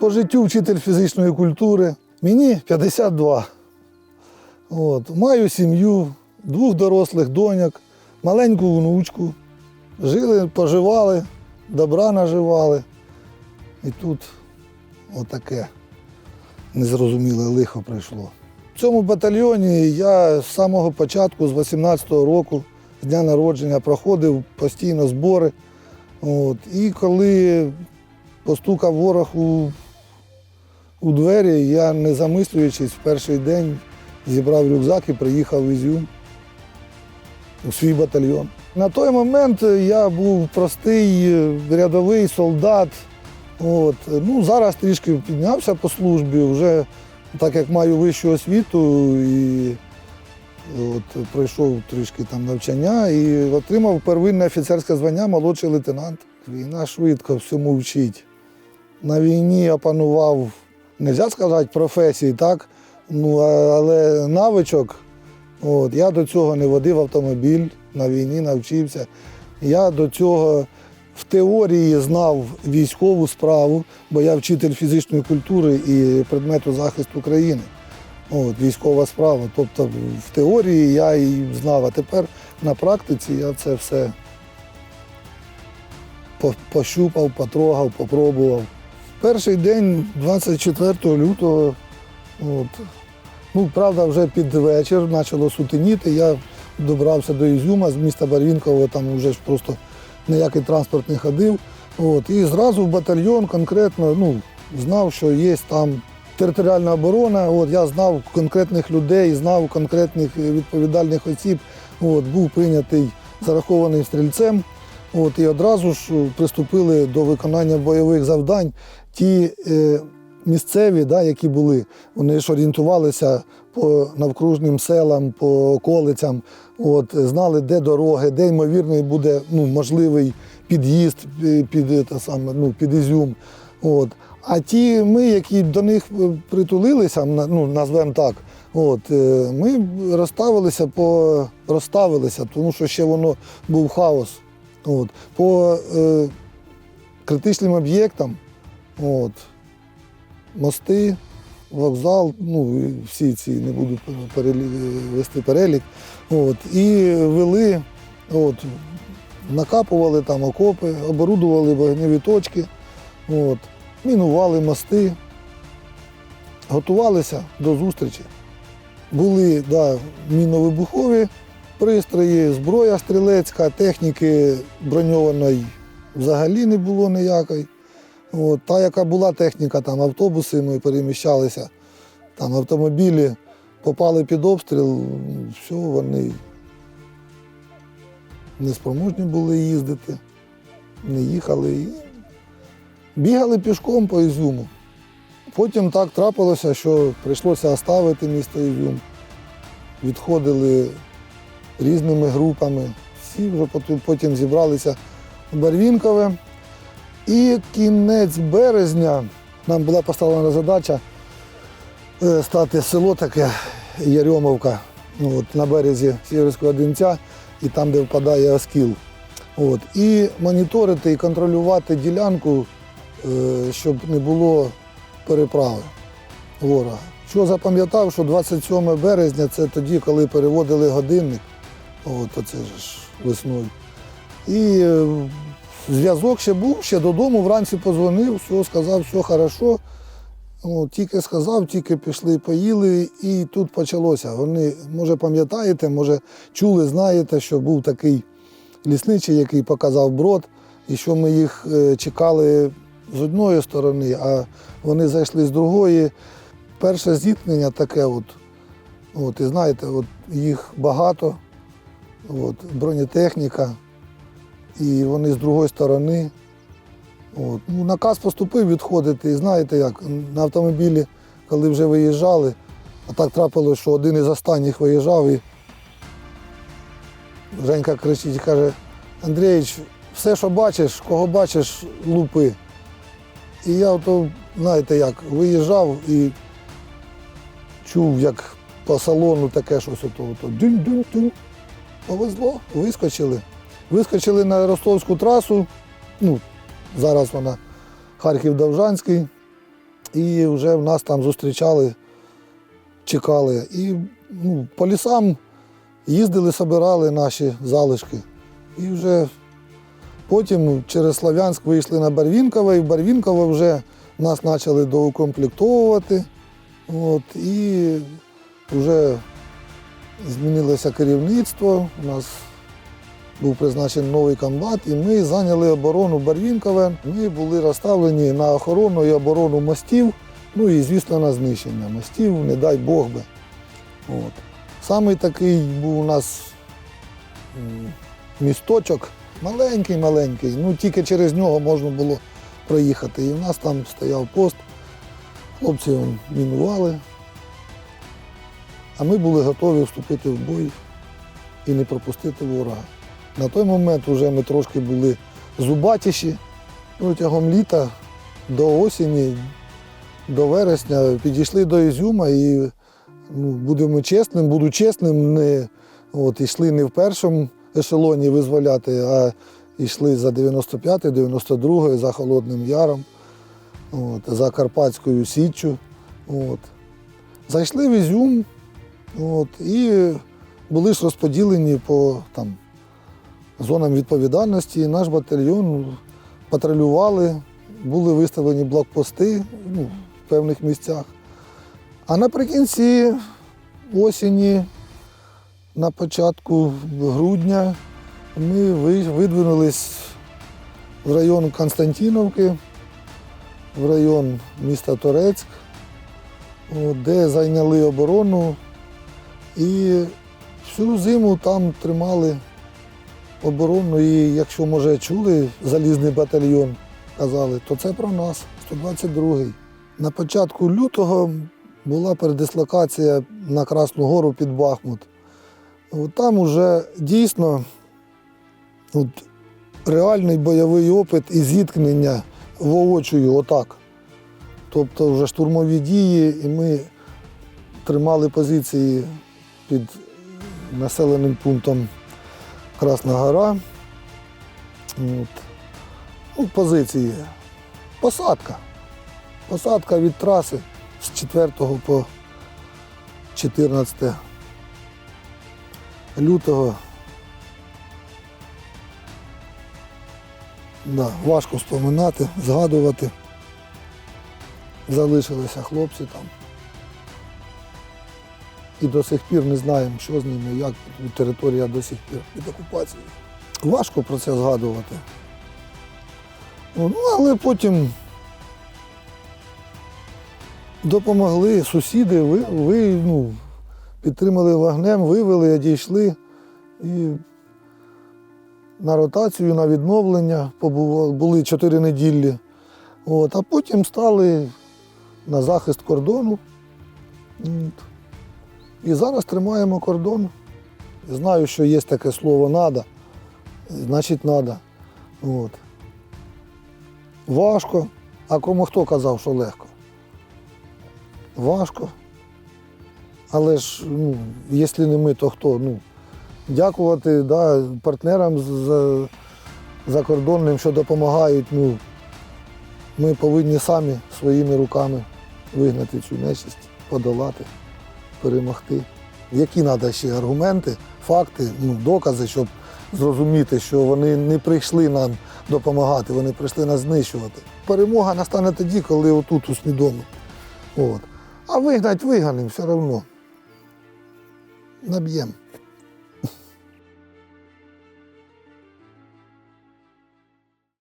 По життю вчитель фізичної культури. Мені 52. От. Маю сім'ю, двох дорослих доньок, маленьку внучку. Жили, поживали, добра наживали. І тут отаке незрозуміле лихо прийшло. В цьому батальйоні я з самого початку, з 18-го року, з дня народження, проходив постійно збори. От. І коли постукав ворог у, у двері, я, не замислюючись, в перший день зібрав рюкзак і приїхав в Ізюм у свій батальйон. На той момент я був простий е, рядовий солдат. От. Ну, зараз трішки піднявся по службі, вже так як маю вищу освіту і от, пройшов трішки там навчання і отримав первинне офіцерське звання молодший лейтенант. Війна швидко всьому вчить. На війні опанував, не можна сказати, професії, так? Ну, але навичок. От, я до цього не водив автомобіль, на війні навчився. Я до цього в теорії знав військову справу, бо я вчитель фізичної культури і предмету захисту країни. От, військова справа. Тобто в теорії я і знав, а тепер на практиці я це все пощупав, потрогав, попробував. Перший день, 24 лютого, от, ну, правда, вже під вечір почало сутеніти. Я добрався до Ізюма з міста Барвінково, там вже ж просто ніякий транспорт не ходив. От, і зразу батальйон конкретно ну, знав, що є там територіальна оборона. От, я знав конкретних людей, знав конкретних відповідальних осіб. От, був прийнятий зарахованим стрільцем. От, і одразу ж е, приступили до виконання бойових завдань. Ті е, місцеві, да, які були, вони ж орієнтувалися по навкружним селам, по околицям, от, знали, де дороги, де ймовірний буде ну, можливий під'їзд е, під, е, те саме, ну, під Ізюм. От. А ті ми, які до них притулилися, ну, назвемо так, от, ми розставилися по розставилися, тому що ще воно був хаос. От, по е, критичним об'єктам, от, мости, вокзал, ну всі ці не буду перелі- вести перелік. От, і вели, от, накапували там окопи, оборудували вогневі точки, от, мінували мости, готувалися до зустрічі. Були да, міновибухові пристрої, зброя стрілецька, техніки броньованої взагалі не було ніякої. От, та, яка була техніка, там автобуси, ми переміщалися, там автомобілі попали під обстріл, все, вони неспроможні були їздити, не їхали. І бігали пішком по Ізюму. Потім так трапилося, що прийшлося оставити місто Ізюм. Відходили різними групами. Всі вже потім- зібралися в Барвінкове. І кінець березня нам була поставлена задача е, стати село таке Ярьомовка от, на березі Сіверського Дінця і там, де впадає Оскіл. От, і моніторити і контролювати ділянку, е, щоб не було переправи ворога. Що запам'ятав, що 27 березня це тоді, коли переводили годинник, от оце ж весною. І е, зв'язок ще був, ще додому вранці позвонив, все, сказав, все хорошо. От, тільки сказав, тільки пішли, поїли, і тут почалося. Вони, може, пам'ятаєте, може, чули, знаєте, що був такий лісничий, який показав брод, і що ми їх е, чекали з одної сторони, а вони зайшли з другої. Перше зіткнення таке, от, от, і знаєте, от їх багато, от, бронетехніка, і вони з другої сторони. От. Ну, наказ поступив відходити, і знаєте як, на автомобілі, коли вже виїжджали, а так трапилося, що один із останніх виїжджав і Женька кричить і каже, Андрійович, все, що бачиш, кого бачиш, лупи. І я ото, знаєте як, виїжджав і чув, як по салону таке щось ото, ото дюнь-дюнь-дюнь. Повезло, вискочили. Вискочили на ростовську трасу, ну, зараз вона Харків-Довжанський. І вже в нас там зустрічали, чекали. І ну, по лісам їздили, собирали наші залишки. І вже потім через Слов'янськ вийшли на Барвінкове, і в Барвінкове вже нас почали доукомплектовувати. От, і вже змінилося керівництво. У нас був призначений новий комбат, і ми зайняли оборону Барвінкове. Ми були розставлені на охорону і оборону мостів, ну і, звісно, на знищення мостів, не дай Бог би. От. Самий такий був у нас місточок, маленький-маленький, ну тільки через нього можна було проїхати. І в нас там стояв пост, хлопці мінували, а ми були готові вступити в бой і не пропустити ворога. На той момент вже ми трошки були зубатіші. Протягом літа до осені, до вересня підійшли до Ізюма і ну, будемо чесним, буду чесним, не от, йшли не в першому ешелоні визволяти, а йшли за 95-й, 92-й, за Холодним Яром, от, за Карпатською Січчю. От. Зайшли в Ізюм от, і були ж розподілені по там, зонам відповідальності. Наш батальйон патрулювали, були виставлені блокпости ну, в певних місцях. А наприкінці осені, на початку грудня, ми видвинулись в район Константиновки, в район міста Торецьк, де зайняли оборону і всю зиму там тримали оборону. І якщо, може, чули залізний батальйон, казали, то це про нас, 122-й. На початку лютого була передислокація на Красну Гору під Бахмут. От там уже дійсно от, реальний бойовий опит і зіткнення воочию отак. Тобто вже штурмові дії, і ми тримали позиції під населеним пунктом Красна Гора. От. Ну, позиції. Посадка. Посадка від траси з 4 по 14 лютого. Да, важко вспоминати, згадувати. Залишилися хлопці там. І до сих пір не знаємо, що з ними, як територія до сих пір під окупацією. Важко про це згадувати. Ну, але потім допомогли сусіди, ви, ви ну, підтримали вогнем, вивели, одійшли і на ротацію, на відновлення побували, були чотири неділі. От, а потім стали на захист кордону. От. І зараз тримаємо кордон. Знаю, що є таке слово «надо», значить треба. От. Важко. А кому хто казав, що легко? Важко. Але ж, ну, якщо не ми, то хто? Ну, дякувати да, партнерам з- з- закордонним, що допомагають. Ну, ми повинні самі своїми руками вигнати цю нечисть, подолати, перемогти. Які треба ще аргументи, факти, ну, докази, щоб зрозуміти, що вони не прийшли нам допомагати, вони прийшли нас знищувати. Перемога настане тоді, коли отут усвідомить. От. А вигнать виганемо все одно. Наб'ємо.